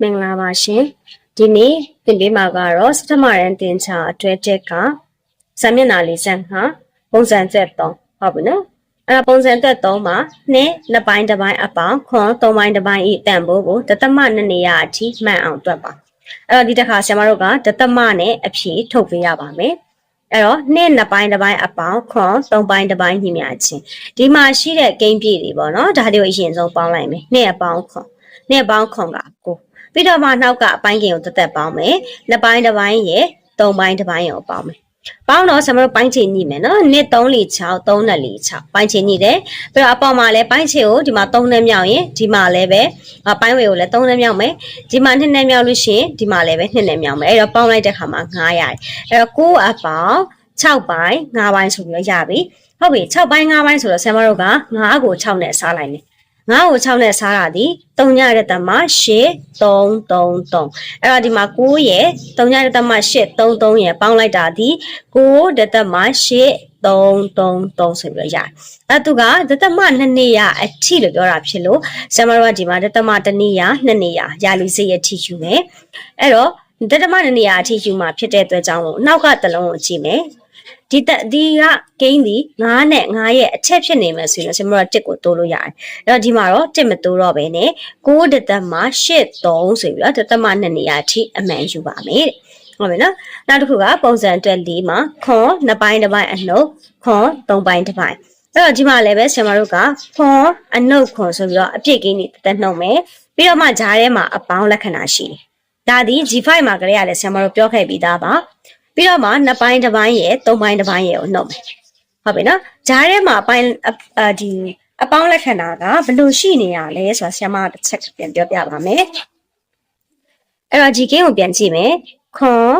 မင်္ဂလာပါရှင်ဒီနေ့သင်ပေးမှာကတော့စတမရန်တင်ချာအတွဲချက်ကစာမျက်နှာလေးစမ်းဟာပုံစံသက်3ဟုတ်ပြီနော်အဲ့ဒါပုံစံသက်3မှာနှစ်နှစ်ပိုင်းတစ်ပိုင်းအပေါင်းခွန်သုံးပိုင်းတစ်ပိုင်းဤတန်ဖိုးကိုဒသမနှစ်နေရာအထိမှန်အောင်တွက်ပါအဲ့တော့ဒီတစ်ခါဆရာမတို့ကဒသမနဲ့အဖြေထုတ်ပေးရပါမယ်အဲ့တော့နှစ်နှစ်ပိုင်းတစ်ပိုင်းအပေါင်းခွန်သုံးပိုင်းတစ်ပိုင်းညီမျှချင်းဒီမှာရှိတဲ့ကိန်းပြည့်တွေပေါ့နော်ဒါတွေကိုအရင်ဆုံးပေါင်းလိုက်မယ်နှစ်အပေါင်းခွန်နှစ်အပေါင်းခွန်ကကို ပြီးတော့မှနောက်ကအပိုင်းကင်ကိုတက်တက်ပေါင်းမယ်နှစ်ပိုင်းတစ်ပိုင်းရယ်သုံးပိုင်းတစ်ပိုင်းရောပေါင်းမယ်ပေါင်းတော့ဆရာမတို့ပိုင်းချေညှိမယ်နော်နှစ်3လီ6 3နဲ့လီ6ပိုင်းချေညှိတယ်ပြီးတော့အပေါ်မှာလည်းပိုင်းချေကိုဒီမှာ3နဲ့မြောက်ရင်ဒီမှာလည်းပဲအပိုင်းဝေကိုလည်း3နဲ့မြောက်မယ်ဒီမှာ2နဲ့မြောက်လို့ရှိရင်ဒီမှာလည်းပဲ2နဲ့မြောက်မယ်အဲ့တော့ပေါင်းလိုက်တဲ့ခါမှာ9ရတယ်အဲ့တော့9အပေါင်း6ပိုင်း9ပိုင်းဆိုပြီးတော့ရပြီဟုတ်ပြီ6ပိုင်း9ပိုင်းဆိုတော့ဆရာမတို့က9ကို6နဲ့စားလိုက်မယ် 9ကို6နဲ့စားတာဒီ3ညရတဲ့မှာ8 3 3 3အဲ့တော့ဒီမှာ9ရဲ့3ညရတဲ့မှာ8 3 3ရဲ့ပေါင်းလိုက်တာဒီ9တဲ့မှာ8 3 3 3ဆိုပြီးတော့ရတယ်အဲ့သူကဒသမ2နေရအထိလို့ပြောတာဖြစ်လို့ဆရာမတို့ကဒီမှာဒသမ1နေရ2နေရရာလီစိတ်ရဲ့ထိယူမယ်အဲ့တော့ဒသမ2နေရအထိယူမှာဖြစ်တဲ့အတွက်ကြောင့်လို့နောက်ကတလုံးကိုကြည့်မယ် ဒီတက်ဒီကဂိမ်းဒီ9နဲ့9ရဲ့အချက်ဖြစ်နေမယ်ဆိုရင်ကျွန်တော်တို့1ကိုတိုးလို့ရတယ်။အဲ့တော့ဒီမှာတော့1မတိုးတော့ဘဲနဲ့9တသက်မှာ8 3ဆိုပြီးတော့တသက်မှာ2နေရာအထိအမှန်ယူပါမယ်တဲ့။ဟုတ်ပြီနော်။နောက်တစ်ခုကပုံစံအတွက်၄မှာခွန်2ပိုင်းတစ်ပိုင်းအနှုတ်ခွန်3ပိုင်းတစ်ပိုင်းအဲ့တော့ဒီမှာလည်းပဲဆရာမတို့ကခွန်အနှုတ်ခွန်ဆိုပြီးတော့အပြည့်ကင်းနေတက်နှုတ်မယ်ပြီးတော့မှဂျားထဲမှာအပေါင်းလက္ခဏာရှိတယ်။ဒါဒီ G5 မှာကလေးကလည်းဆရာမတို့ပြောခဲ့ပြီးသားပါ။ ပြီးတော့မှနှစ်ပိုင်းတစ်ပိုင်းရယ်သုံးပိုင်းတစ်ပိုင်းရယ်ကိုနှုတ်မယ်ဟုတ်ပြီနော်ဂျားထဲမှာအပိုင်းအဒီအပေါင်းလက္ခဏာကဘယ်လိုရှိနေရလဲဆိုတာဆရာမတစ်ချက်ပြန်ပြောပြပါမယ်အဲ့တော့ဒီကင်းကိုပြန်ကြည့်မယ်ခွန်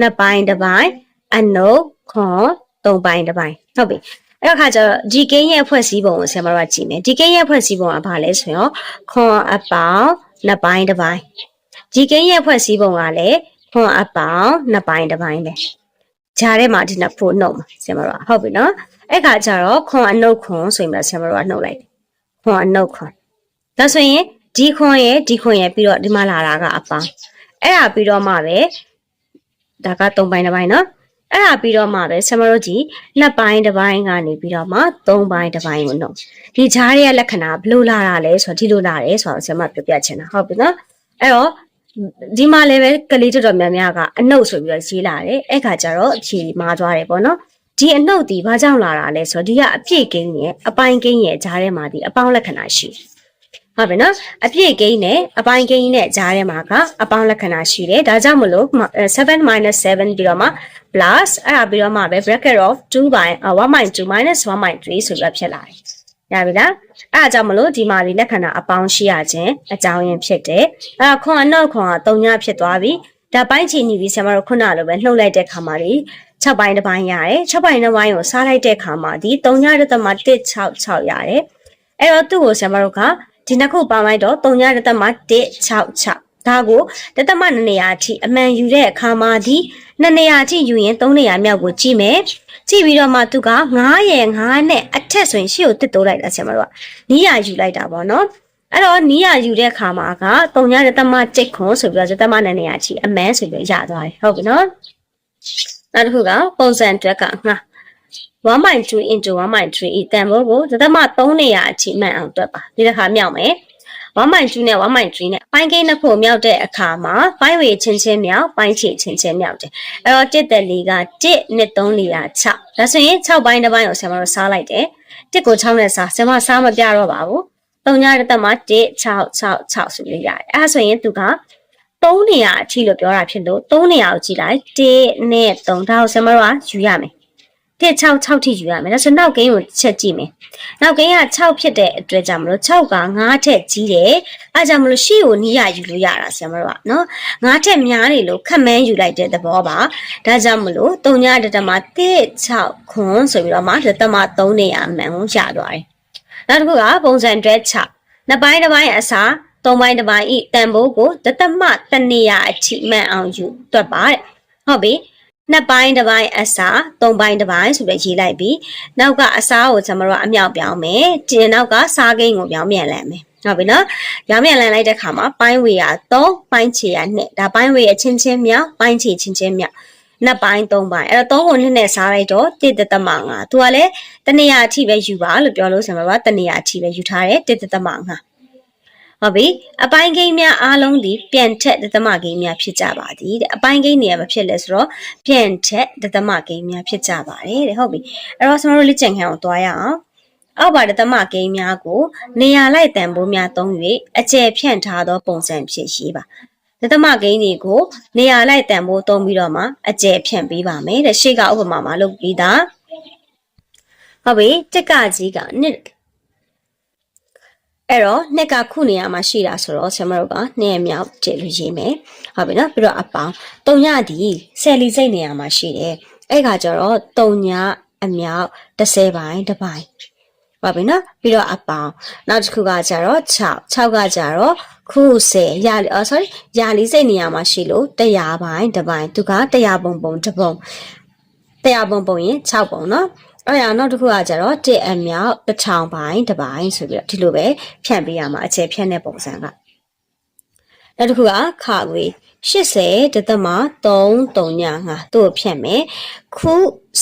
နှစ်ပိုင်းတစ်ပိုင်းအနုခွန်သုံးပိုင်းတစ်ပိုင်းဟုတ်ပြီအဲ့တော့ခါကျတော့ဒီကင်းရဲ့ဖွဲ့စည်းပုံကိုဆရာမတို့ကကြည့်မယ်ဒီကင်းရဲ့ဖွဲ့စည်းပုံကဘာလဲဆိုရင်ခွန်အပေါင်းနှစ်ပိုင်းတစ်ပိုင်းဒီကင်းရဲ့ဖွဲ့စည်းပုံကလည်း ခွန်အပေါင်းနှစ်ပိုင်းတစ်ပိုင်းပဲဂျားထဲမှာဒီနှစ်ဖို့နှုတ်မှာဆရာမတို့ဟုတ်ပြီနော်အဲ့ခါကျတော့ခွန်အနှုတ်ခွန်ဆိုရင်လည်းဆရာမတို့ကနှုတ်လိုက်တယ်ခွန်အနှုတ်ခွန်ဒါဆိုရင်ဒီခွန်ရဲ့ဒီခွန်ရဲ့ပြီးတော့ဒီမှာလာတာကအပေါင်းအဲ့ဒါပြီးတော့မှပဲဒါက၃ပိုင်းတစ်ပိုင်းနော်အဲ့ဒါပြီးတော့မှပဲဆရာမတို့ဒီနှစ်ပိုင်းတစ်ပိုင်းကနေပြီးတော့မှသုံးပိုင်းတစ်ပိုင်းကိုနှုတ်ဒီဂျားရဲ့လက္ခဏာဘယ်လိုလာတာလဲဆိုတော့ဒီလိုလာတယ်ဆိုတော့ဆရာမပြောပြချင်တာဟုတ်ပြီနော်အဲ့တော့ ဒီမှာလည်းပဲကလေးတော်တော်များများကအနှုတ်ဆိုပြီးတော့ရေးလာတယ်အဲ့ခါကျတော့အဖြေမှားသွားတယ်ပေါ့နော်ဒီအနှုတ်ဒီဘာကြောင့်လာတာလဲဆိုတော့ဒီကအပြည့်ကိန်းရဲ့အပိုင်းကိန်းရဲ့ဂျားထဲမှာဒီအပေါင်းလက္ခဏာရှိဟုတ်ပြီနော်အပြည့်ကိန်းနဲ့အပိုင်းကိန်းနဲ့ဂျားထဲမှာကအပေါင်းလက္ခဏာရှိတယ်ဒါကြောင့်မလို့7 7ပြီးတော့မှ plus အဲ့ဒါပြီးတော့မှပဲ bracket of 2 by 1.2 1.3ဆိုပြီးတော့ဖြစ်လာတယ် ရပြီလားအဲ့ဒါကြောင့်မလို့ဒီမှာဒီလက္ခဏာအပေါင်းရှိရခြင်းအကြောင်းရင်းဖြစ်တယ်အဲ့ဒါခွန်အနောက်ခွန်က3ညဖြစ်သွားပြီဒါပိုင်းချီညီပြီးဆရာမတို့ခုနလိုပဲနှုတ်လိုက်တဲ့ခါမှာဒီ6ပိုင်းတစ်ပိုင်းရတယ်6ပိုင်းတစ်ပိုင်းကိုစားလိုက်တဲ့ခါမှာဒီ3ညတစ်သက်မှာ166ရတယ်အဲ့တော့သူ့ကိုဆရာမတို့ကဒီနှစ်ခုပေါင်းလိုက်တော့3ညတစ်သက်မှာ166ဒါကိုတသမနှစ်နေရာအထိအမှန်ယူတဲ့အခါမှာဒီနှစ်နေရာအထိယူရင်3နေရာမြောက်ကိုကြည့်မယ် ကြည့်ပြီးတော့မှသူက9ရဲ့9နဲ့အထက်ဆိုရင်ရှေ့ကိုတစ်တိုးလိုက်တာဆရာမတို့ကနီးရယူလိုက်တာပေါ့နော်အဲ့တော့နီးရယူတဲ့ခါမှာက3ညတသမจิตခွန်ဆိုပြီးတော့တသမနှစ်နေရာအထိအမှန်ဆိုပြီးရသွားတယ်ဟုတ်ပြီနော်နောက်တစ်ခုကပုံစံအတွက်ကငါ1.2 into 1.3ဤတန်ဖိုးကိုတသမ3နေရာအထိမှန်အောင်တွက်ပါဒီတစ်ခါမြောက်မယ် 1.2နဲ့1.3နဲ့ပိုင်းကိန်းနှစ်ခုမြောက်တဲ့အခါမှာပိုင်းဝေချင်းချင်းမြောက်ပိုင်းချီချင်းချင်းမြောက်တယ်အဲ့တော့တစ်တက်လေးက1နဲ့3လေးက6ဒါဆိုရင်6ပိုင်းတစ်ပိုင်းကိုဆရာမတို့စားလိုက်တယ်တစ်ကို6နဲ့စားဆရာမစားမပြတော့ပါဘူး3ညတစ်သက်မှာ1 6 6 6ဆိုပြီးရတယ်အဲ့ဒါဆိုရင်သူက3နေရာအထိလို့ပြောတာဖြစ်လို့3နေရာကိုကြည့်လိုက်1နဲ့3ဒါကိုဆရာမတို့ကယူရမယ် 1 6 6ထိယူရမယ်ဒါဆိုနောက်ကိန်းကိုချက်ကြည့်မယ်နောက်ကိန်းက6ဖြစ်တဲ့အတွက်ကြောင့်မလို့6က9ထက်ကြီးတယ်အဲကြောင့်မလို့ရှေ့ကိုနီးရယူလို့ရတာဆရာမတို့ကနော်9ထက်များနေလို့ခက်မန်းယူလိုက်တဲ့သဘောပါဒါကြောင့်မလို့3ညတတမ1 6ခွန်းဆိုပြီးတော့မှတတမ3နေရမှန်ကိုရသွားတယ်နောက်တစ်ခုကပုံစံတွဲ6နှစ်ပိုင်းတစ်ပိုင်းအစားသုံးပိုင်းတစ်ပိုင်းဤတန်ဖိုးကိုတသမတနေရအထိမှန်အောင်ယူတွက်ပါတဲ့ဟုတ်ပြီ နှစ်ပိုင်းတစ်ပိုင်းအစားသုံးပိုင်းတစ်ပိုင်းဆိုပြီးရေးလိုက်ပြီးနောက်ကအစားကိုကျွန်တော်တို့အမြောက်ပြောင်းမယ်ဒီနောက်ကစားကိန်းကိုပြောင်းပြန်လဲမယ်ဟုတ်ပြီနော်ရောင်းမြန်လန်လိုက်တဲ့ခါမှာပိုင်းဝေရ3ပိုင်းချေရ2ဒါပိုင်းဝေရချင်းချင်းမြောက်ပိုင်းချေချင်းချင်းမြောက်နှစ်ပိုင်းသုံးပိုင်းအဲ့တော့သုံးကိုနှစ်နဲ့စားလိုက်တော့1တသမ5သူကလည်းတနေရာအထိပဲယူပါလို့ပြောလို့ဆံပါပါတနေရာအထိပဲယူထားတယ်1တသမ5 ဟုတ်ပြီအပိုင်းကိန်းများအားလုံးဒီပြန်ထက်တသမကိန်းများဖြစ်ကြပါသည်တဲ့အပိုင်းကိန်းတွေမဖြစ်လဲဆိုတော့ပြန်ထက်တသမကိန်းများဖြစ်ကြပါတယ်တဲ့ဟုတ်ပြီအဲ့တော့ကျွန်တော်တို့လေ့ကျင့်ခန်းကိုတွားရအောင်အောက်ပါတသမကိန်းများကို နေရာလိုက်တန်ဖိုးများသုံး၍အကျယ်ဖြန့်ထားသောပုံစံဖြစ်ရှိပါတသမကိန်းတွေကိုနေရာလိုက်တန်ဖိုးသုံးပြီးတော့မှအကျယ်ဖြန့်ပေးပါမယ်တဲ့ရှေ့ကဥပမာမှာလုပ်ပြီးသားဟုတ်ပြီတက်ကကြီးကနှစ် အဲ့တော့နှစ်ကခုနေရာမှာရှိတာဆိုတော့ဆရာမတို့ကနှစ်ရမြောက်တည်လို့ရေးမယ်ဟုတ်ပြီနော်ပြီးတော့အပေါင်းတုံညဒီဆယ်လီစိတ်နေရာမှာရှိတယ်အဲ့ခါကျတော့တုံညအမြောက်30ပိုင်းတစ်ပိုင်းပါပြီနော်ပြီးတော့အပေါင်းနောက်တစ်ခုကကျတော့6 6ကကျတော့ခု10ရာအော် sorry ရာလီစိတ်နေရာမှာရှိလို့100ပိုင်းတစ်ပိုင်းသူက100ပုံပုံတစ်ပုံ100ပုံပုံရင်6ပုံနော် အဲ့ဒါနောက်တစ်ခုကကျတော့1အမြောက်1000ပိုင်းတစ်ပိုင်းဆိုပြီးတော့ဒီလိုပဲဖြန့်ပေးရမှာအခြေဖြန့်တဲ့ပုံစံကနောက်တစ်ခုကခါခွေ80တသမ3 3ညငါသူ့ကိုဖြတ်မယ်ခု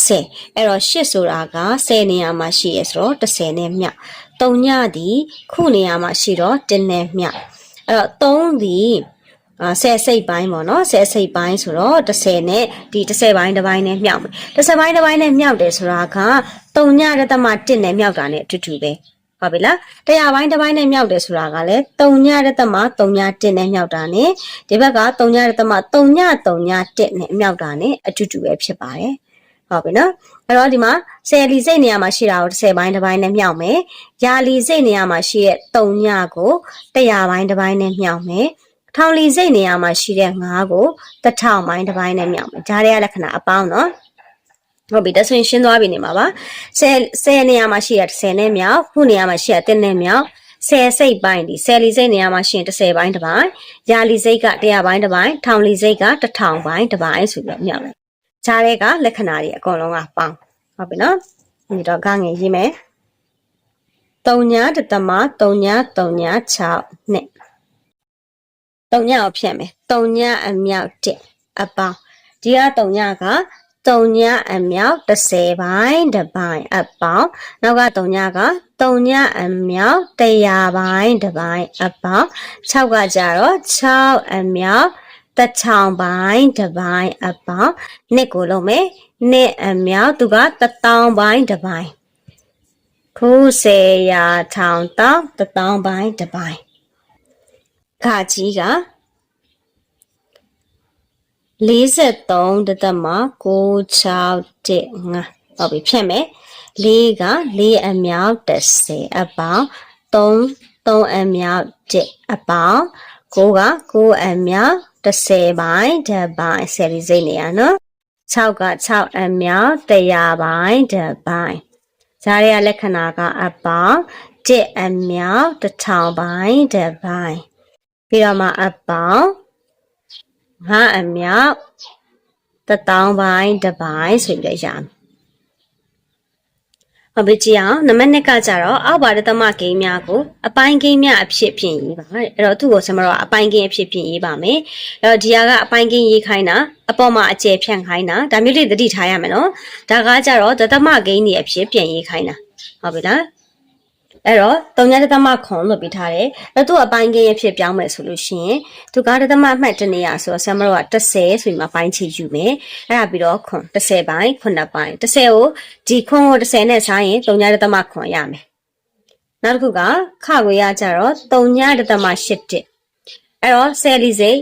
10အဲ့တော့8ဆိုတာက10နေရာမှာရှိရဆိုတော့30နဲ့မြောက်3ညဒီခုနေရာမှာရှိတော့1နဲ့မြောက်အဲ့တော့3ဒီအာ ဆယ်စိတ်ပိုင်းပေါ့နော်ဆယ်စိတ်ပိုင်းဆိုတော့30နဲ့ဒီ30ပိုင်းတစ်ပိုင်းနဲ့မြောက်မယ်30ပိုင်းတစ်ပိုင်းနဲ့မြောက်တယ်ဆိုတာက3ညတသမ1နဲ့မြောက်တာနဲ့အတူတူပဲဟုတ်ပြီလားတရားပိုင်းတစ်ပိုင်းနဲ့မြောက်တယ်ဆိုတာကလည်း3ညရသမ3ည1နဲ့မြောက်တာနဲ့ဒီဘက်က3ညရသမ3ည3ည1နဲ့မြောက်တာနဲ့အတူတူပဲဖြစ်ပါတယ်ဟုတ်ပြီနော်အဲ့တော့ဒီမှာဆယ်လီစိတ်နေရာမှာရှိတာကို10ပိုင်းတစ်ပိုင်းနဲ့မြောက်မယ်ရာလီစိတ်နေရာမှာရှိတဲ့3ညကို100ပိုင်းတစ်ပိုင်းနဲ့မြောက်မယ် ထောင်လီစိတ်နေရာမှာရှိတဲ့9ကို1000ပိုင်းတစ်ပိုင်းနဲ့မြောက်မယ်ဒါတွေကလက္ခဏာအပေါင်းနော်ဟုတ်ပြီဒါဆိုရင်ရှင်းသွားပြီနေမှာပါ10 10နေရာမှာရှိရ10နဲ့မြောက်ခုနေရာမှာရှိရ10နဲ့မြောက်10စိတ်ပိုင်းဒီ10လီစိတ်နေရာမှာရှိရင်10ပိုင်းတစ်ပိုင်းရာလီစိတ်က100ပိုင်းတစ်ပိုင်းထောင်လီစိတ်က1000ပိုင်းတစ်ပိုင်းဆိုပြီးတော့မြောက်တယ်ဂျားတဲ့ကလက္ခဏာတွေအကုန်လုံးကပေါင်းဟုတ်ပြီနော်ဒီတော့ကငယ်ရေးမယ်3ညတသမ3ည3ည6နဲ့ 3ညကိုဖြတ်မယ်3ညအမြောက်1အပေါင်းဒီက3ညက3ညအမြောက်30ပိုင်းတစ်ပိုင်းအပေါင်းနောက်က3ညက3ညအမြောက်100ပိုင်းတစ်ပိုင်းအပေါင်း6ကကြတော့6အမြောက်တစ်ချောင်ပိုင်းတစ်ပိုင်းအပေါင်းနှစ်ကိုလုံးမယ်နှစ်အမြောက်သူကတစ်တောင်ပိုင်းတစ်ပိုင်းခုစေရာထောင်တောင်တစ်တောင်ပိုင်းတစ်ပိုင်း ခါကြီးက43တသမ661ငါဟုတ်ပြီဖြတ်မယ်4က4အမြောက်30အပေါင်း3 3အမြောက်1အပေါင်း9က9အမြောက်30ပိုင်းတစ်ပိုင်းဆယ်လီစိတ်နေရနော်6က6အမြောက်100ပိုင်းတစ်ပိုင်းဈာရရလက္ခဏာကအပေါင်း1အမြောက်1000ပိုင်းတစ်ပိုင်း ပြီးတော့မှအပေါင်းငါအမြောက်တထောင်ပိုင်းတစ်ပိုင်းဆိုပြီးရမယ်ဟုတ်ပြီကြည့်အောင်နံပါတ်2ကကြတော့အောက်ပါဒသမဂိမ်းများကိုအပိုင်းဂိမ်းများအဖြစ်ဖြင့်ရေးပါအဲ့တော့သူ့ကိုကျွန်တော်ကအပိုင်းဂိမ်းအဖြစ်ဖြင့်ရေးပါမယ်အဲ့တော့ဒီဟာကအပိုင်းဂိမ်းရေးခိုင်းတာအပေါ်မှာအကျယ်ဖြန့်ခိုင်းတာဒါမျိုးတွေသတိထားရမယ်နော်ဒါကကြတော့ဒသမဂိမ်းတွေအဖြစ်ပြန်ရေးခိုင်းတာဟုတ်ပြီလား အဲ့တော့တုံညာတသမခွန်လို့ပြထားတယ်။အဲ့သူအပိုင်းကင်းရဖြစ်ပြောင်းမယ်ဆိုလို့ရှိရင်သူကတသမအမှတ်တနေရဆိုတော့ဆမ်မရောက30ဆိုပြီးမှပိုင်းချယူမယ်။အဲ့ဒါပြီးတော့ခွန်30ပိုင်း9ပိုင်း30ကိုဒီခွန်ကို30နဲ့စားရင်တုံညာတသမခွန်ရမယ်။နောက်တစ်ခုကခခွေရကြတော့တုံညာတသမ8တစ်အဲ့တော့ဆယ်လီစိတ်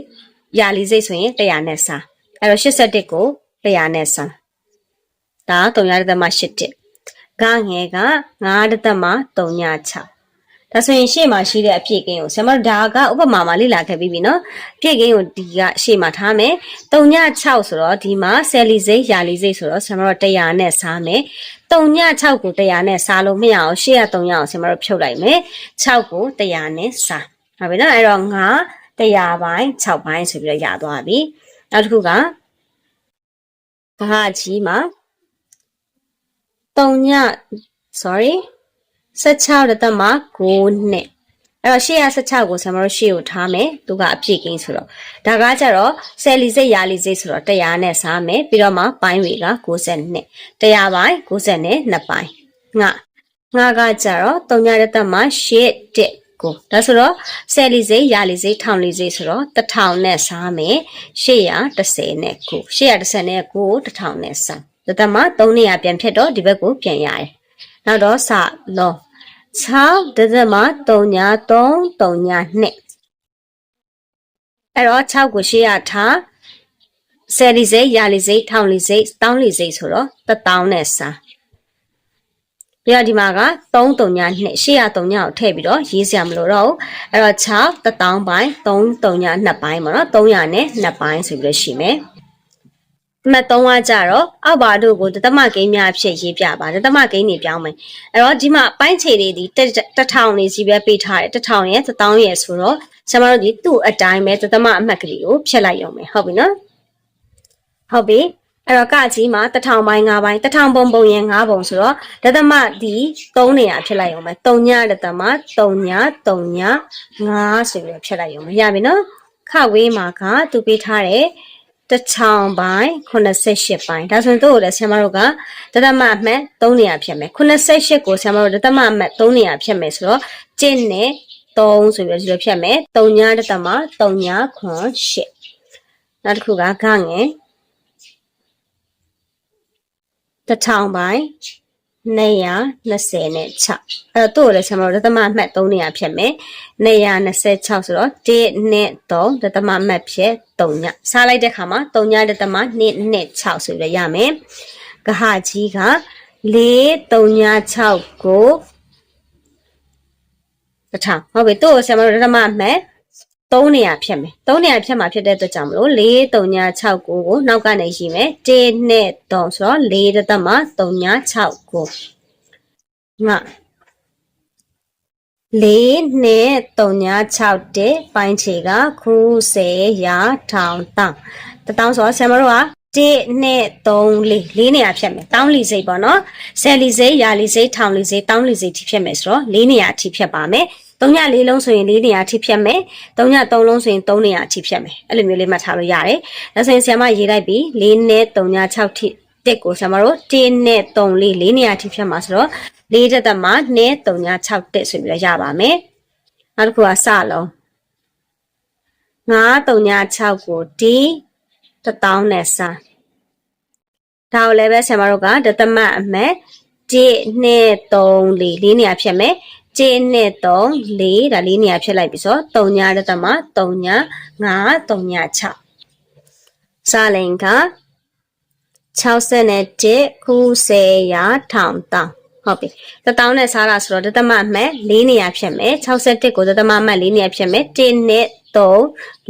ရာလီစိတ်ဆိုရင်100နဲ့စားအဲ့တော့81ကို100နဲ့စားဒါတုံညာတသမ8တစ် ဂငယ်က9တသမ36ဒါဆိုရင်ရှေ့မှာရှိတဲ့အဖြစ်ကင်းကိုဆမဒါကဥပမာမှာလေ့လာခဲ့ပြီးပြီနော်အဖြစ်ကင်းကိုဒီကရှေ့မှာထားမယ်36ဆိုတော့ဒီမှာဆယ်လီစိတ်ရာလီစိတ်ဆိုတော့ဆမတို့100နဲ့စားမယ်36ကို100နဲ့စားလို့မရအောင်ရှေ့က300အောင်ဆမတို့ဖြုတ်လိုက်မယ်6ကို100နဲ့စားဟုတ်ပြီနော်အဲ့တော့9 100ပိုင်း6ပိုင်းဆိုပြီးတော့ရသွားပြီနောက်တစ်ခုကဘာကြီးမှာ 3ည sorry 16တသမ9နှစ်အဲ့တော့816ကိုဆရာမတို့ရှေ့ကိုထားမယ်သူကအပြည့်ကင်းဆိုတော့ဒါကကြတော့ဆယ်လီစိတ်ရာလီစိတ်ဆိုတော့100နဲ့စားမယ်ပြီးတော့မှပိုင်းတွေက92 100ပိုင်း92ပိုင်းငါငါကကြတော့3ညတဲ့တက်မှာ8တက်ကိုဒါဆိုတော့ဆယ်လီစိတ်ရာလီစိတ်ထောင်လီစိတ်ဆိုတော့1000နဲ့စားမယ်830နဲ့ကို830နဲ့ကို1000နဲ့စား ဒါတက်မှာ300ပြန်ဖြစ်တော့ဒီဘက်ကိုပြန်ရတယ်နောက်တော့စလော6ဒသမ3ညာ3 3ညာ2အဲ့တော့6ကိုရှေ့ရထားဆယ်လီစိတ်ရာလီစိတ်ထောင်လီစိတ်တောင်းလီစိတ်ဆိုတော့1000နဲ့စားပြီးတော့ဒီမှာက3 3ညာ2ရှေ့ရ3ညာကိုထည့်ပြီးတော့ရေးစရာမလိုတော့ဘူးအဲ့တော့6 1000ပိုင်း3 3ညာ2ပိုင်းပေါ့နော်300နဲ့2ပိုင်းဆိုပြီးတော့ရှိမယ် အမှတ်3ကကြတော့အောက်ပါတို့ကိုတသမကိန်းများအဖြစ်ရေးပြပါတသမကိန်းတွေပြောင်းမယ်အဲ့တော့ဒီမှာပိုင်းခြေတွေဒီတစ်ထောင်နေစီပဲပေးထားတယ်တစ်ထောင်ရဲ့တစ်တောင်းရဲ့ဆိုတော့ဆရာမတို့ဒီသူ့အတိုင်းပဲတသမအမှတ်ကလေးကိုဖြတ်လိုက်ရုံပဲဟုတ်ပြီနော်ဟုတ်ပြီအဲ့တော့ကကြီးမှာတစ်ထောင်ပိုင်း၅ပိုင်းတစ်ထောင်ပုံပုံရင်၅ပုံဆိုတော့ဒသမဒီ၃နေရာဖြစ်လိုက်ရုံပဲ၃ညဒသမ၃ည၃ည၅ဆိုပြီးတော့ဖြတ်လိုက်ရုံပဲရပြီနော်ခဝေးမှာကသူပေးထားတယ် တစ်ချောင်းပိုင်း88ပိုင်းဒါဆိုရင်တို့ကိုလည်းဆရာမတို့ကဒသမအမှတ်3နေရာဖြစ်မယ်88ကိုဆရာမတို့ဒသမအမှတ်3နေရာဖြစ်မယ်ဆိုတော့ကျင့်နဲ့3ဆိုပြီးတော့ဒီလိုဖြတ်မယ်3ညဒသမ3ညခွန်8နောက်တစ်ခုကဂငယ်တစ်ထောင်ပိုင်း 226နဲ့6အဲ့တော့တို့လည်းဆရာမတို့ဒသမအမှတ်3နေရာဖြစ်မယ်226ဆိုတော့1နဲ့3ဒသမအမှတ်ဖြစ်3ညစားလိုက်တဲ့ခါမှာ3ညဒသမ2နဲ့6ဆိုပြီးရမယ်ကဟကြီးက4 3ည6ကိုတထောင်ဟုတ်ပြီတို့ဆရာမတို့ဒသမအမှတ် 3နေရာဖြတ်မယ်3နေရာဖြတ်မှာဖြစ်တဲ့အတွက်ကြောင့်မလို့4 3ည6ကိုကိုနောက်ကနေရှိမယ်1နဲ့3ဆိုတော့4တသမ3ည6ကိုငါ4နဲ့3ည6တဲ့ပိုင်းခြေကခု10ရာထောင်တောင်းတတောင်းဆိုတော့ဆရာမတို့က1နဲ့3လေးလေးနေရာဖြတ်မယ်တောင်းလီစိတ်ပေါ့နော်ဆယ်လီစိတ်ရာလီစိတ်ထောင်လီစိတ်တောင်းလီစိတ်ထိဖြတ်မယ်ဆိုတော့လေးနေရာထိဖြတ်ပါမယ် 3ည4လုံးဆိုရင်4နေရာထိဖြတ်မယ်3ည3လုံးဆိုရင်3နေရာထိဖြတ်မယ်အဲ့လိုမျိုးလေးမှတ်ထားလို့ရတယ်ဒါဆိုရင်ဆရာမရေးလိုက်ပြီ4နဲ့3ည6ထိတက်ကိုဆရာမတို့1နဲ့3လေး4နေရာထိဖြတ်မှာဆိုတော့4တက်သက်မှာ2 3ည6တက်ဆိုပြီးတော့ရပါမယ်နောက်တစ်ခုကစလုံး9 3ည6ကိုဒီ1000နဲ့စဒါကိုလည်းပဲဆရာမတို့ကဒသမအမှတ်1 2 3 4 4နေရာဖြတ်မယ် ကျင်းနဲ့3 4ဒါလေးနေရာဖြစ်လိုက်ပြီဆိုတော့3ညာတသမ3ညာ5 3ညာ6စာလိန်က61ခု10ရာထောင်တောင်းဟုတ်ပြီတတောင်းနဲ့စားတာဆိုတော့တသမအမှတ်4နေရာဖြစ်မယ်61ကိုတသမအမှတ်4နေရာဖြစ်မယ်1နဲ့3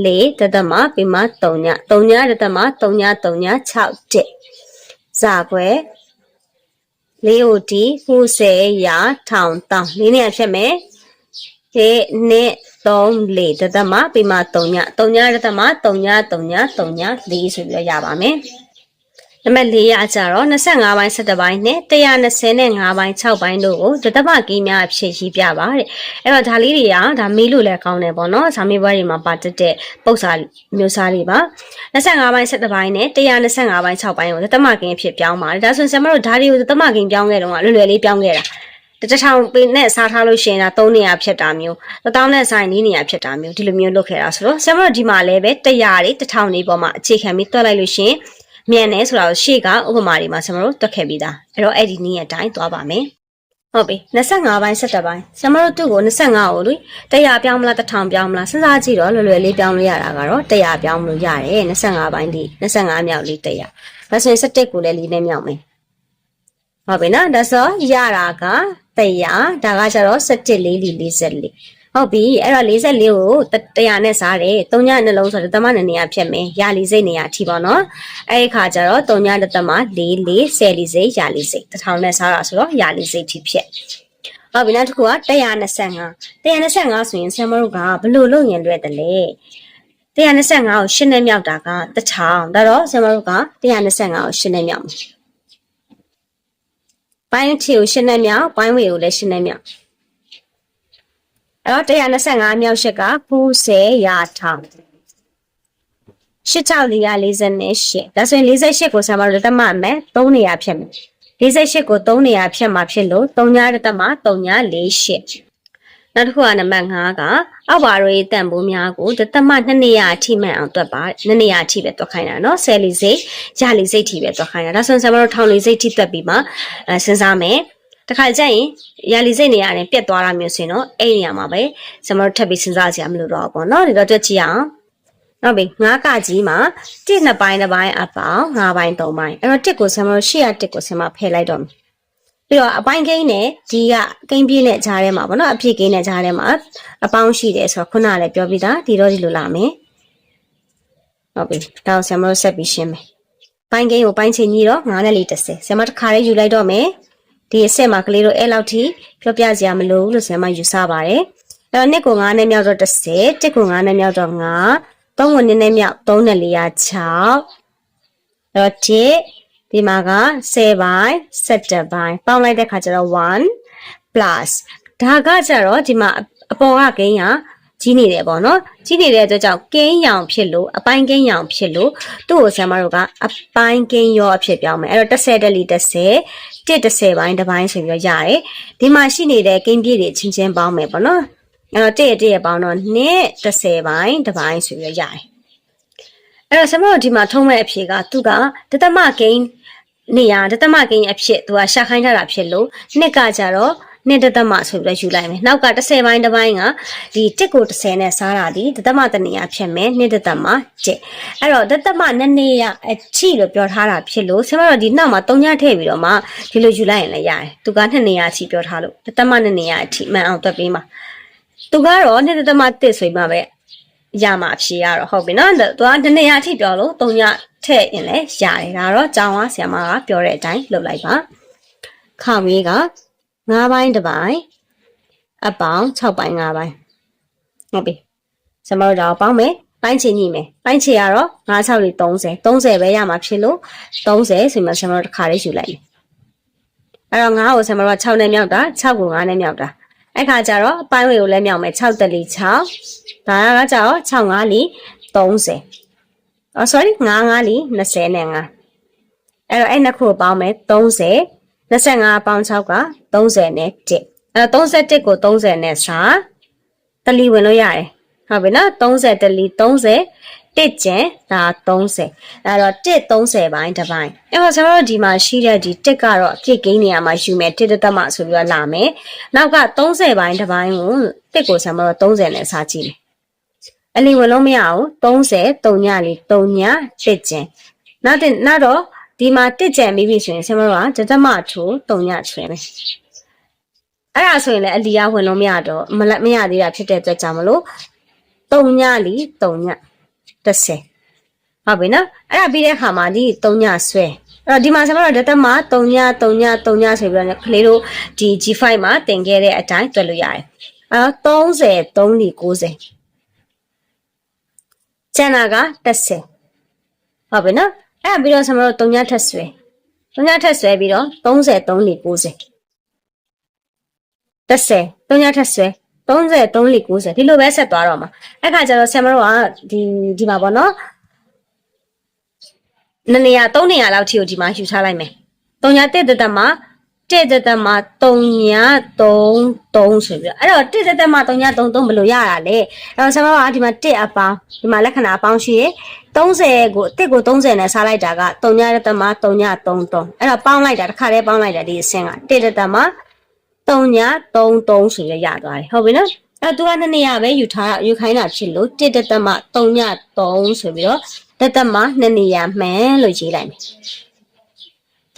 4တသမပြီးမှ3ည3ညတသမ3ည3ည6တက်ဇာခွဲ လေးကိုဒီ90ရာထောင်တောင်းလေးနေရာဖြစ်မယ်ဟေးနဲ့3လေးတသမပြီးမှ3ည3ညတသမ3ည3ည3ည4ဆိုပြီးတော့ရပါမယ် နံပါတ်4ရကြတော့25ပိုင်း17ပိုင်းနဲ့125ပိုင်း6ပိုင်းတို့ကိုတတပကီးများအဖြစ်ရေးပြပါတဲ့အဲ့တော့ဒါလေးတွေကဒါမေးလို့လည်းကောင်းတယ်ပေါ့နော်ဇာမေးပွဲတွေမှာပါတက်တဲ့ပု္ပ္ပစာမျိုးစားတွေပါ25ပိုင်း17ပိုင်းနဲ့125ပိုင်း6ပိုင်းကိုတတမကင်းအဖြစ်ပြောင်းပါတယ်ဒါဆိုရင်ဆရာမတို့ဒါတွေကိုတတမကင်းပြောင်းခဲ့တော့လွယ်လွယ်လေးပြောင်းခဲ့တာတထောင်ပေနဲ့စားထားလို့ရှိရင်ဒါ3နေရာဖြစ်တာမျိုးတထောင်နဲ့ဆိုင်4နေရာဖြစ်တာမျိုးဒီလိုမျိုးလုပ်ခဲ့တာဆိုတော့ဆရာမတို့ဒီမှာလည်းပဲ100တွေတထောင်တွေပေါ်မှာအခြေခံပြီးတွက်လိုက်လို့ရှိရင် မြန်တယ်ဆိုတာကိုရှေ့ကဥပမာတွေမှာကျွန်တော်တို့တွက်ခဲ့ပြီးသားအဲ့တော့အဲ့ဒီနည်းအတိုင်းသွားပါမယ်ဟုတ်ပြီ25ပိုင်း17ပိုင်းကျွန်တော်တို့သူ့ကို25ကိုလေ100ပြောင်းမလား1000ပြောင်းမလားစဉ်းစားကြည့်တော့လွယ်လွယ်လေးပြောင်းလို့ရတာကတော့100ပြောင်းလို့ရတယ်25ပိုင်းဒီ25မြောက်လေး100ဒါဆိုရင်17ကိုလည်းလေးနဲ့မြောက်မယ်ဟုတ်ပြီနော်ဒါဆိုရတာက100ဒါကကျတော့17လေးလီ44 ဟုတ်ပြီအဲ့တော့44ကို100နဲ့စားတယ်3ညနှလုံးဆိုတော့တမနဲ့နေရာဖြတ်မယ်ရာလီစိတ်နေရာထိပေါ့နော်အဲ့ဒီခါကျတော့3ညတသမ4 4 10လီစိတ်ရာလီစိတ်1000နဲ့စားတာဆိုတော့ရာလီစိတ်ထိဖြတ်ဟုတ်ပြီနောက်တစ်ခုက125 125ဆိုရင်ဆရာမတို့ကဘယ်လိုလုပ်ရင်လွယ်တယ်လဲ125ကိုရှင်းနဲ့မြောက်တာက1000ဒါတော့ဆရာမတို့က125ကိုရှင်းနဲ့မြောက်မယ်ပိုင်းချီကိုရှင်းနဲ့မြောက်ပိုင်းဝေကိုလည်းရှင်းနဲ့မြောက် အဲ့တော့125မြောက်ရှစ်က90ရာထောင်ရှစ်ချောက်လေးက48ဒါဆိုရင်48ကိုဆံမတို့တမမယ်3နေရာဖြစ်မယ်48ကို3နေရာဖြစ်မှာဖြစ်လို့3ညတမ348နောက်တစ်ခုကနံပါတ်5ကအောက်ပါရေးတန်ဖိုးများကိုတသမ2နေရာအထိမှန်အောင်တွက်ပါ2နေရာအထိပဲတွက်ခိုင်းတာเนาะဆယ်လီစိတ်ရလီစိတ်ထိပဲတွက်ခိုင်းတာဒါဆိုရင်ဆံမတို့ထောင်လီစိတ်ထိတွက်ပြီးမှအဲစဉ်းစားမယ် တခါကျရင်ရာလီစိတ်နေရာနဲ့ပြတ်သွားတာမျိုးဆိုရင်တော့အဲ့ဒီနေရာမှာပဲကျွန်တော်တို့ထပ်ပြီးစဉ်းစားကြရမလို့တော့ပေါ့နော်ဒီတော့တွက်ကြည့်အောင်နောက်ပြီးငါးကကြီးမှာတစ်နှစ်ပိုင်းတစ်ပိုင်းအပေါင်းငါးပိုင်းသုံးပိုင်းအဲ့တော့တစ်ကိုဆင်မလို့ရှေ့ရတစ်ကိုဆင်မဖယ်လိုက်တော့မယ်ပြီးတော့အပိုင်းကိန်းနဲ့ဒီကကိန်းပြည့်နဲ့ဂျားထဲမှာပေါ့နော်အဖြစ်ကိန်းနဲ့ဂျားထဲမှာအပေါင်းရှိတယ်ဆိုတော့ခုနကလည်းပြောပြီးသားဒီတော့ဒီလိုလာမယ်ဟုတ်ပြီဒါကိုဆင်မလို့ဆက်ပြီးရှင်းမယ်ပိုင်းကိန်းကိုပိုင်းချိန်ကြီးတော့9နဲ့4 30ဆင်မတစ်ခါလေးယူလိုက်တော့မယ် ဒီအဆက်မှာကလေးတို့အဲ့လောက်ထိပြောပြစရာမလိုဘူးလို့ဆင်မယူဆပါတယ်အဲ့တော့နှစ်ကို9နဲ့မြောက်တော့30တစ်ကို9နဲ့မြောက်တော့9 3ကိုနည်းနည်းမြောက်3နဲ့4ရ6အဲ့တော့တစ်ဒီမှာက10ပိုင်း17ပိုင်းပေါင်းလိုက်တဲ့ခါကျတော့1 plus ဒါကကျတော့ဒီမှာအပေါ်ကကိန်းက ကြီးနေတယ်ပေါ့နော်ကြီးနေတဲ့အတွက်ကြောင့်ကိန်းရောင်ဖြစ်လို့အပိုင်းကိန်းရောင်ဖြစ်လို့သူ့ကိုဆရာမတို့ကအပိုင်းကိန်းရောအဖြစ်ပြောင်းမယ်အဲ့တော့30တက်လီ30တစ်30ပိုင်းတစ်ပိုင်းဆိုပြီးတော့ရတယ်ဒီမှာရှိနေတဲ့ကိန်းပြည့်တွေချင်းချင်းပေါင်းမယ်ပေါ့နော်အဲ့တော့တစ်ရတစ်ရပေါင်းတော့နှစ်30ပိုင်းတစ်ပိုင်းဆိုပြီးတော့ရတယ်အဲ့တော့ဆရာမတို့ဒီမှာထုံးမဲ့အဖြေကသူကတသမကိန်းနေရတသမကိန်းအဖြစ်သူကရှာခိုင်းထားတာဖြစ်လို့နှစ်ကကြတော့ နှစ်တသမဆိုပြီးတော့ယူလိုက်မယ်နောက်က30ပိုင်းတစ်ပိုင်းကဒီတစ်ကို30နဲ့စားတာဒီတသမတနေရဖြစ်မယ်နှစ်တသမကျက်အဲ့တော့တသမနှစ်နေရအချိလို့ပြောထားတာဖြစ်လို့ဆရာမတို့ဒီနောက်မှာ3ညထည့်ပြီးတော့မှဒီလိုယူလိုက်ရင်လည်းရတယ်သူကနှစ်နေရအချိပြောထားလို့တသမနှစ်နေရအချိမှန်အောင်တွက်ပေးမှာသူကတော့နှစ်တသမတစ်ဆိုမှပဲရမှာဖြေရတော့ဟုတ်ပြီနော်သူကတနေရအထိပြောလို့3ညထည့်ရင်လည်းရတယ်ဒါတော့ကျောင်းကဆရာမကပြောတဲ့အတိုင်းလုပ်လိုက်ပါခါမေးက 9ပိုင်းတစ်ပိုင်းအပေါင်း6ပိုင်း9ပိုင်းဟုတ်ပြီဆရာမတို့တော့ပေါင်းမယ်ပိုင်းချင်ညိမယ်ပိုင်းချင်ရတော့9 6လေး30 30ပဲရမှာဖြစ်လို့30ဆိုမှဆရာမတို့တစ်ခါလေးယူလိုက်မယ်အဲ့တော့9ကိုဆရာမတို့က6နဲ့မြောက်တာ6ကို9နဲ့မြောက်တာအဲ့ခါကျတော့အပိုင်းဝေကိုလည်းမြောက်မယ်6တက်လီ6ဒါကကျတော့6 5လီ30အော် sorry 9 5လီ20နဲ့5အဲ့တော့အဲ့နှစ်ခုကိုပေါင်းမယ်30 25ပေါင်း6က30နဲ့1အဲ့တော့31ကို30နဲ့စာတလီဝင်လို့ရတယ်ဟုတ်ပြီနော်30တလီ30တစ်ကျန်ဒါ30အဲ့တော့တစ်30ပိုင်းတစ်ပိုင်းအဲ့တော့ကျွန်တော်တို့ဒီမှာရှိတဲ့ဒီတစ်ကတော့အပြည့်ကိန်းနေရာမှာယူမယ်တစ်တက်မှဆိုပြီးတော့လာမယ်နောက်က30ပိုင်းတစ်ပိုင်းကိုတစ်ကိုကျွန်တော်တို့30နဲ့စာကြည့်မယ်အလီဝင်လို့မရဘူး30 3ညလေး3ညတစ်ကျန်နောက်တဲ့နောက်တော့ ဒီမှာတစ်ကြံပြီးပြီဆိုရင်ဆင်မတို့ကတတမထိုးတုံညချွဲမယ်အဲ့ဒါဆိုရင်လည်းအလီယာဝင်လို့မရတော့မလက်မရသေးတာဖြစ်တဲ့အတွက်ကြောင့်မလို့တုံညလီတုံည30ဟုတ်ပြီနော်အဲ့ဒါပြီးတဲ့အခါမှာဒီတုံညဆွဲအဲ့တော့ဒီမှာဆင်မတို့တတမတုံညတုံညတုံညဆိုပြီးတော့ကလေးတို့ဒီ G5 မှာတင်ခဲ့တဲ့အတိုင်းတွက်လို့ရတယ်အဲ့တော့30 3လီ90ကျန်တာက30ဟုတ်ပြီနော် အဲ့ပြီးတော့ဆမတို့3ညထက်ဆွဲ3ညထက်ဆွဲပြီးတော့33လီ90 30 3ညထက်ဆွဲ33လီ90ဒီလိုပဲဆက်သွားတော့မှာအဲ့ခါကျတော့ဆမတို့ကဒီဒီမှာပေါ့နော်နနေရ3နေရလောက်ထိကိုဒီမှာယူထားလိုက်မယ်3ညတက်တက်တက်မှာ တက်တက်တက်မှာ3ည33ဆိုပြီးတော့အဲ့တော့တက်တက်တက်မှာ3ည33ဘယ်လိုရတာလဲအဲ့တော့ဆမတို့ကဒီမှာတက်အပေါင်းဒီမှာလက္ခဏာအပေါင်းရှိရ30ကိုတစ်ကို30နဲ့စားလိုက်တာက3ညတက်မှာ3ည33အဲ့တော့ပေါင်းလိုက်တာတစ်ခါတည်းပေါင်းလိုက်တာဒီအဆင့်ကတက်တက်မှာ3ည33ဆိုရရသွားတယ်ဟုတ်ပြီနော်အဲ့သူကနှစ်နေရပဲယူထားယူခိုင်းတာဖြစ်လို့တစ်တက်တက်မှာ3ည3ဆိုပြီးတော့တက်တက်မှာနှစ်နေရမှန်လို့ရေးလိုက်မယ်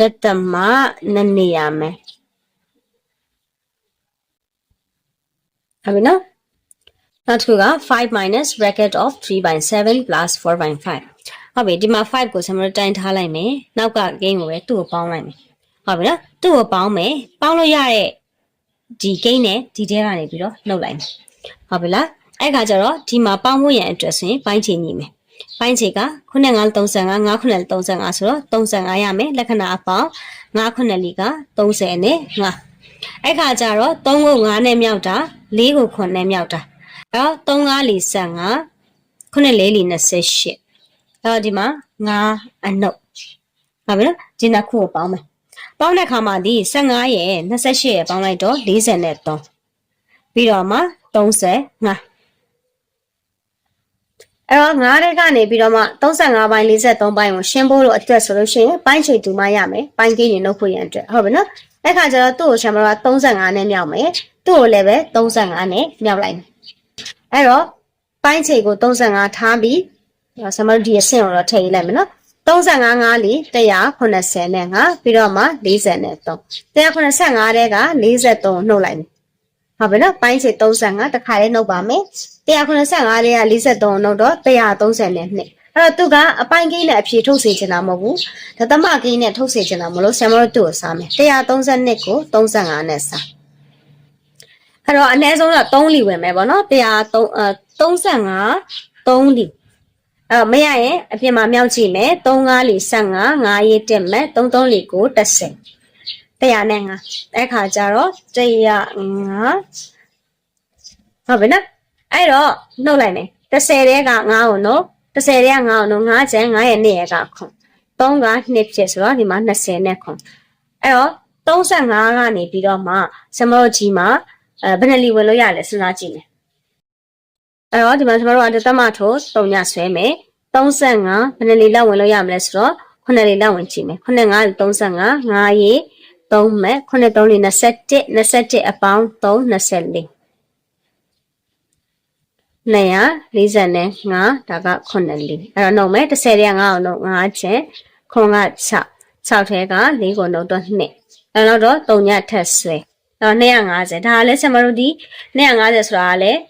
တက်တက်မှာနှစ်နေရမှန်ဟုတ်ပြီနော်နောက်တစ်ခုက5 minus bracket of 3 by 7 plus 4 by 5ဟုတ်ပြီဒီမှာ5ကိုကျွန်တော်တို့တိုင်ထားလိုက်မယ်နောက်က game ကိုပဲသူ့ကိုပေါင်းလိုက်မယ်ဟုတ်ပြီနော်သူ့ကိုပေါင်းမယ်ပေါင်းလို့ရတဲ့ဒီ game နဲ့ဒီတဲကနေပြီးတော့နှုတ်လိုက်မယ်ဟုတ်ပြီလားအဲ့ခါကျတော့ဒီမှာပေါင်းဖို့ရန်အတွက်ဆိုရင်ပိုင်းချင်ညိမယ် ပိုင်းချေကခုနဲ့9 35 9ခုနဲ့35ဆိုတော့35ရမယ်လက္ခဏာအပေါင်း9ခုနဲ့လီက30နဲ့5အဲ့ခါကျတော့3ကို9နဲ့မြောက်တာ4ကို9နဲ့မြောက်တာအဲ့တော့3 5လီ15ခုနှစ်4လီ28အဲ့တော့ဒီမှာ9အနုတ်ဟုတ်ပြီနော်ဒီနှစ်ခုကိုပေါင်းမယ်ပေါင်းတဲ့ခါမှာဒီ15ရဲ့28ရဲ့ပေါင်းလိုက်တော့43ပြီးတော့မှ35 အဲ့တော့9တဲ့ကနေပြီးတော့မှ35ပိုင်း43ပိုင်းကိုရှင်းဖို့လို့အတွက်ဆိုလို့ရှိရင်ပိုင်းချိန်တူမှရမယ်ပိုင်းကိန်းနေနှုတ်ဖို့ရန်အတွက်ဟုတ်ပြီနော်အဲ့ခါကျတော့သူ့ကိုရှင်းမလို့35နဲ့မြောက်မယ်သူ့ကိုလည်းပဲ35နဲ့မြောက်လိုက်မယ်အဲ့တော့ပိုင်းချိန်ကို35ထားပြီးဆမတို့ဒီအဆင့်ကိုတော့ထည့်လိုက်မယ်နော်35 5လီ180နဲ့5ပြီးတော့မှ40နဲ့3 185တဲ့က43နှုတ်လိုက်မယ်ဟုတ်ပြီနော်ပိုင်းချိန်35တစ်ခါလေးနှုတ်ပါမယ် 185တဲ့က43နှုတ်တော့130နဲ့2အဲ့တော့သူကအပိုင်းကိန်းနဲ့အဖြေထုတ်စေချင်တာမဟုတ်ဘူးဒသမကိန်းနဲ့ထုတ်စေချင်တာမလို့ဆရာမတို့သူ့ကိုစားမယ်132ကို35နဲ့စားအဲ့တော့အနည်းဆုံးတော့3လီဝင်မယ်ပေါ့နော်135 3လီအဲ့မရရင်အပြင်မှာမြောက်ကြည့်မယ်3 5လီ15 5ရေးတက်မယ်3 3လီကို30တရားနဲ့ငါအဲ့ခါကျတော့တရား5ဟုတ်ပြီနော် အဲ့တော့နှုတ်လိုက်မယ်30တဲက9ကိုနှုတ်30တဲက9ကိုနှုတ်9ကျန်9ရဲ့2ရဲ့ကခွန်3က2ဖြစ်ဆိုတော့ဒီမှာ20နဲ့ခွန်အဲ့တော့35ကနေပြီးတော့မှစမတို့ကြီးမှာအဲဘယ်နှလီဝင်လို့ရလဲစဉ်းစားကြည့်မယ်အဲ့တော့ဒီမှာကျမတို့ကတက်မထိုးတုံညဆွဲမယ်35ဘယ်နှလီလောက်ဝင်လို့ရမလဲဆိုတော့9လီလောက်ဝင်ကြည့်မယ်9 5 35 5ရေ3မဲ့9 3လီ21 21အပေါင်း3 24 245ဒါက9လီအဲ့တော့နှုတ်မယ်30တဲ့9အောင်နှုတ်9ချက်ခွန်က6 6ထဲက4ကိုနှုတ်တော့2အဲ့တော့တော့3ညထက်ဆွဲအဲ့တော့250ဒါကလည်းဆရာမတို့ဒီ250ဆိုတာကလည်း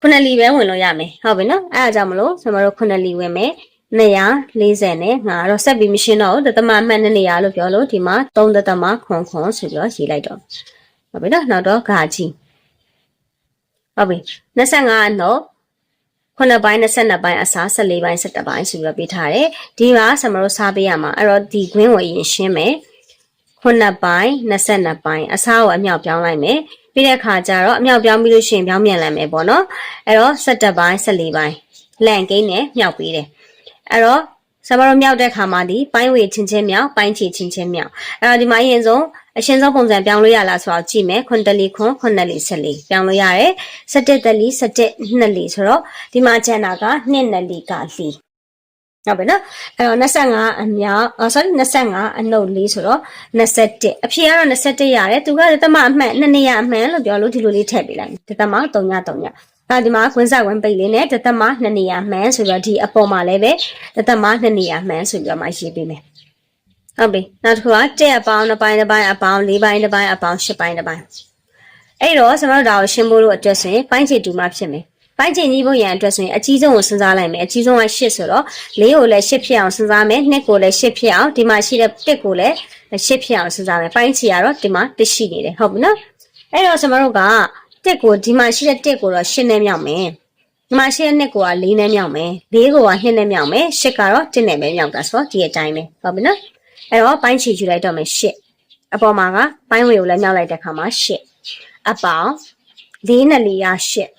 ခုနှစ်လီပဲဝင်လို့ရမယ်ဟုတ်ပြီနော်အဲ့ဒါကြောင့်မလို့ကျွန်တော်တို့ခုနှစ်လီဝင်မယ်240နဲ့ငါတော့ဆက်ပြီးမရှင်းတော့ဘူးတသမအမှတ်နဲ့နေရလို့ပြောလို့ဒီမှာ3တသမခွန်ခွန်ဆိုပြီးတော့ရေးလိုက်တော့ဟုတ်ပြီနော်နောက်တော့ဂါကြီး ဟုတ်ပြီ25အနှုတ်ခုနှစ်ပိုင်း22ပိုင်းအစား14ပိုင်း17ပိုင်းဆိုပြီးတော့ပေးထားတယ်ဒီမှာဆမတို့စားပေးရမှာအဲ့တော့ဒီခွင်းကိုအရင်ရှင်းမယ်ခုနှစ်ပိုင်း22ပိုင်းအစားကိုအမြောက်ပြောင်းလိုက်မယ်ပြီးတဲ့အခါကျတော့အမြောက်ပြောင်းပြီးလို့ရှိရင်ပြောင်းပြန်လာမယ်ပေါ့နော်အဲ့တော့17ပိုင်း14ပိုင်းလန့်ကိန်းနဲ့မြောက်ပြီးတယ်အဲ့တော့ဆမတော်မြောက်တဲ့ခါမှာဒီပိုင်းဝေချင်းချင်းမြောက်ပိုင်းချီချင်းချင်းမြောက်အဲ့တော့ဒီမှာအရင်ဆုံး အရှင်းဆုံးပုံစံပြောင်းလို့ရလားဆိုတော့ကြည့်မယ်ခွန်တလီခွန်ခွန်နလီဆက်လီပြောင်းလို့ရတယ်17တလီ17နှစ်လီဆိုတော့ဒီမှာကျန်တာက2နလီကလီဟုတ်ပြီနော်အဲ့တော့25အမြောက် sorry 25အနှုတ်လေးဆိုတော့21အဖြေကတော့21ရတယ်သူကသမအမှတ်2နေရအမှန်လို့ပြောလို့ဒီလိုလေးထည့်ပေးလိုက်တယ်သမ3ည3ညဒါဒီမှာကွင်းဆက်ဝင်ပိတ်လေးနဲ့တသမ2နေရမှန်ဆိုတော့ဒီအပေါ်မှာလည်းပဲတသမ2နေရမှန်ဆိုပြီးတော့မှရေးပေးမယ် ဟုတ်ပြီနောက်တစ်ခုကတက်အပေါင်းတစ်ပိုင်းတစ်ပိုင်းအပေါင်း၄ပိုင်းတစ်ပိုင်းအပေါင်း၈ပိုင်းတစ်ပိုင်းအဲ့တော့ကျွန်တော်တို့ဒါကိုရှင်းဖို့လို့အတွက်ဆိုရင်ပိုင်းချီတူမှဖြစ်မယ်ပိုင်းချိန်ကြီးဖို့ရန်အတွက်ဆိုရင်အကြီးဆုံးကိုစဉ်းစားလိုက်မယ်အကြီးဆုံးက8ဆိုတော့4ကိုလည်း8ဖြစ်အောင်စဉ်းစားမယ်2ကိုလည်း8ဖြစ်အောင်ဒီမှာရှိတဲ့1ကိုလည်း8ဖြစ်အောင်စဉ်းစားမယ်ပိုင်းချီကတော့ဒီမှာ1ရှိနေတယ်ဟုတ်ပြီနော်အဲ့တော့ကျွန်တော်တို့က1ကိုဒီမှာရှိတဲ့1ကိုတော့8နဲ့မြောက်မယ်ဒီမှာရှိတဲ့2ကိုက4နဲ့မြောက်မယ်4ကိုက2နဲ့မြောက်မယ်8ကတော့1နဲ့ပဲမြောက်တာဆိုတော့ဒီအတိုင်းပဲဟုတ်ပြီနော် အဲ့တော့ပိုင်းချီယူလိုက်တော့မယ်8အပေါ်မှာကပိုင်းဝေကိုလည်းမြောက်လိုက်တဲ့အခါမှာ8အပေါင်း4နဲ့4ရ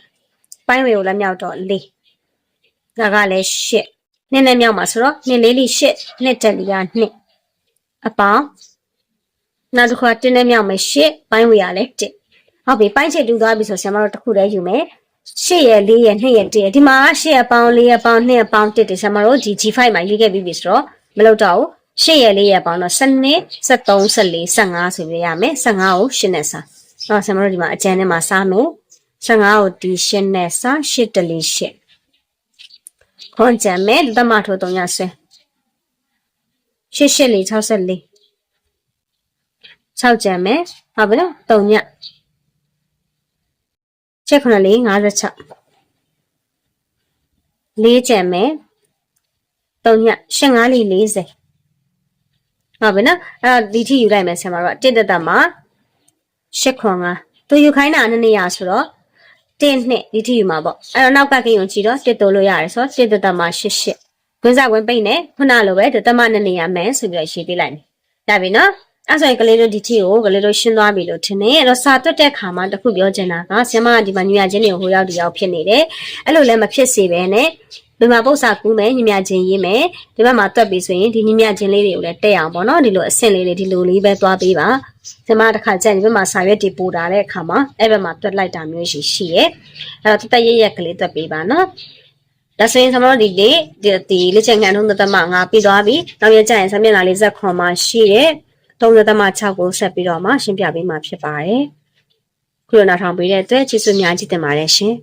8ပိုင်းဝေကိုလည်းမြောက်တော့၄ဒါကလည်း၈နှစ်နဲ့မြောက်မှာဆိုတော့နှစ်လေးလီ၈နှစ်တက်လီကနှစ်အပေါင်းနောက်တစ်ခါတင်းနဲ့မြောက်မယ်၈ပိုင်းဝေရလည်းတစ်ဟုတ်ပြီပိုင်းချေတူသွားပြီဆိုဆရာမတို့တစ်ခုတည်းယူမယ်၈ရဲ့၄ရဲ့2ရဲ့1ရဲ့ဒီမှာ၈ရဲ့ပေါင်း၄ရဲ့ပေါင်း2ရဲ့ပေါင်း1တွေဆရာမတို့ဒီ G5 မှာရေးခဲ့ပြီးပြီဆိုတော့မလုပ်တော့ဘူး ၈ရဲ့၄ရဲ့ပေါင်းတော့7 73 14 15ဆိုပြီးရမယ်15ကို8နဲ့စားတော့ဆရာမတို့ဒီမှာအကျန်းထဲမှာစားမယ်15ကိုဒီရှင်းနဲ့စာ8တလီရှင်းခွန်ကြံမဲ့သမထိုး3ညဆွဲ8 8လေး64 6ကြံမဲ့ဟုတ်ပြီနော်3ညချက်9လေး56 4ကြံမဲ့3ည15လေး40 ဟုတ်ပြီနော်အဲ့တော့ဒီထိယူလိုက်မယ်ဆင်ပါတော့1တက်တက်မှာ8ခွန်ကသူယူခိုင်းတာနှစ်နေရဆိုတော့တင်းနှစ်ဒီထိယူမှာပေါ့အဲ့တော့နောက်ကကိန်းကိုကြည့်တော့တစ်တိုးလို့ရတယ်ဆိုတော့တစ်တသမ88ခွင်းစားဝင်ပိတ်နေခုနလိုပဲတသမနဲ့နေရမယ်ဆိုပြီးတော့ရေးပေးလိုက်မယ်ရပြီနော်အဲ့ဆိုရင်ကလေးတို့ဒီထီကိုကလေးတို့ရှင်းသွားပြီလို့ထင်တယ်အဲ့တော့စာတွက်တဲ့ခါမှာတစ်ခုပြောချင်တာကဆင်မကဒီမှာညမြချင်းတွေကိုဟိုရောက်ဒီရောက်ဖြစ်နေတယ်အဲ့လိုလည်းမဖြစ်စေပဲနဲ့ ဒီမှာပု္ပ္ပစာကူးမယ်ညမြချင်းရေးမယ်ဒီဘက်မှာတွက်ပြီဆိုရင်ဒီညမြချင်းလေးတွေကိုလည်းတက်အောင်ပေါ့နော်ဒီလိုအဆင့်လေးတွေဒီလိုလေးပဲသွားပေးပါဆင်မတစ်ခါကျရင်ဒီဘက်မှာစာရွက်တွေပို့တာတဲ့အခါမှာအဲ့ဘက်မှာတွက်လိုက်တာမျိုးရှိရှိရဲ့အဲ့တော့တက်တက်ရက်ရက်ကလေးတွက်ပေးပါနော်ဒါဆိုရင်ကျွန်တော်တို့ဒီလေဒီဒီလက်ချက်ငံထုံးသက်မှငါပြီးသွားပြီနောက်ရကျရင်ဆမျက်နှာလေးဇက်ခွန်မှာရှိတဲ့သုံးသက်မှ6ကိုဆက်ပြီးတော့မှရှင်းပြပေးမှာဖြစ်ပါတယ်ခုလိုနားထောင်ပေးတဲ့အတွက်ကျေးဇူးများကြီးတင်ပါတယ်ရှင်